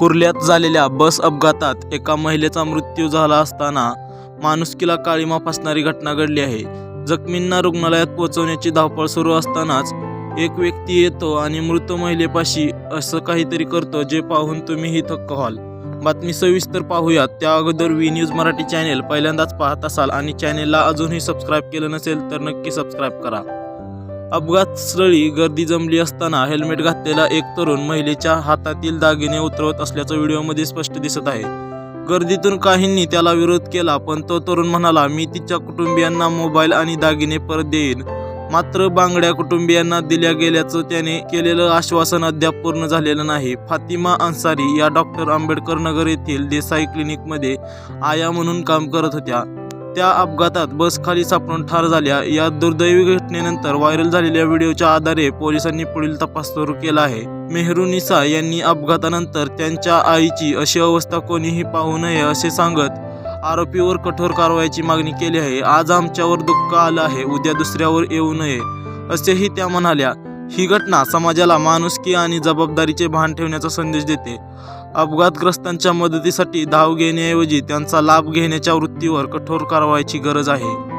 कुर्ल्यात झालेल्या बस अपघातात एका महिलेचा मृत्यू झाला असताना माणुसकीला काळीमा फासणारी घटना घडली आहे. जखमींना रुग्णालयात पोहोचवण्याची धावपळ सुरू असतानाच एक व्यक्ती येतो आणि मृत महिलेपाशी असं काहीतरी करतो जे पाहून तुम्हीही थक्क व्हाल. बातमी सविस्तर पाहूयात. त्या अगोदर वी न्यूज मराठी चॅनेल पहिल्यांदाच पाहत असाल आणि चॅनेलला अजूनही सबस्क्राईब केलं नसेल तर नक्की सबस्क्राईब करा. अपघातस्थळी गर्दी जमली असताना हेल्मेट घातलेला एक तरुण महिलेच्या हातातील दागिने उतरवत असल्याचं व्हिडिओमध्ये स्पष्ट दिसत आहे. गर्दीतून काहींनी त्याला विरोध केला पण तो तरुण म्हणाला मी तिच्या कुटुंबियांना मोबाईल आणि दागिने परत देईन. मात्र बांगड्या कुटुंबियांना दिल्या गेल्याचं त्याने केलेलं आश्वासन अद्याप पूर्ण झालेलं नाही. फातिमा अन्सारी या डॉक्टर आंबेडकर नगर येथील देसाई क्लिनिकमध्ये आया म्हणून काम करत होत्या. त्या अपघातात बस खाली सापडून ठार झाल्या. या दुर्दैवी घटनेनंतर व्हायरल झालेल्या व्हिडिओच्या आधारे पोलिसांनी पुढील तपास सुरू केला आहे. मेहरू निसा यांनी अपघातानंतर त्यांच्या आईची अशी अवस्था कोणीही पाहू नये असे सांगत आरोपीवर कठोर कारवाईची मागणी केली आहे. आज आमच्यावर दुःख आलं आहे उद्या दुसऱ्यावर येऊ नये असेही त्या म्हणाल्या. ही घटना समाजाला माणुसकी आणि जबाबदारीचे भान ठेवण्याचा संदेश देते. अपघातग्रस्तांच्या मदतीसाठी धाव घेण्याऐवजी त्यांचा लाभ घेण्याच्या वृत्तीवर कठोर कारवाईची गरज आहे.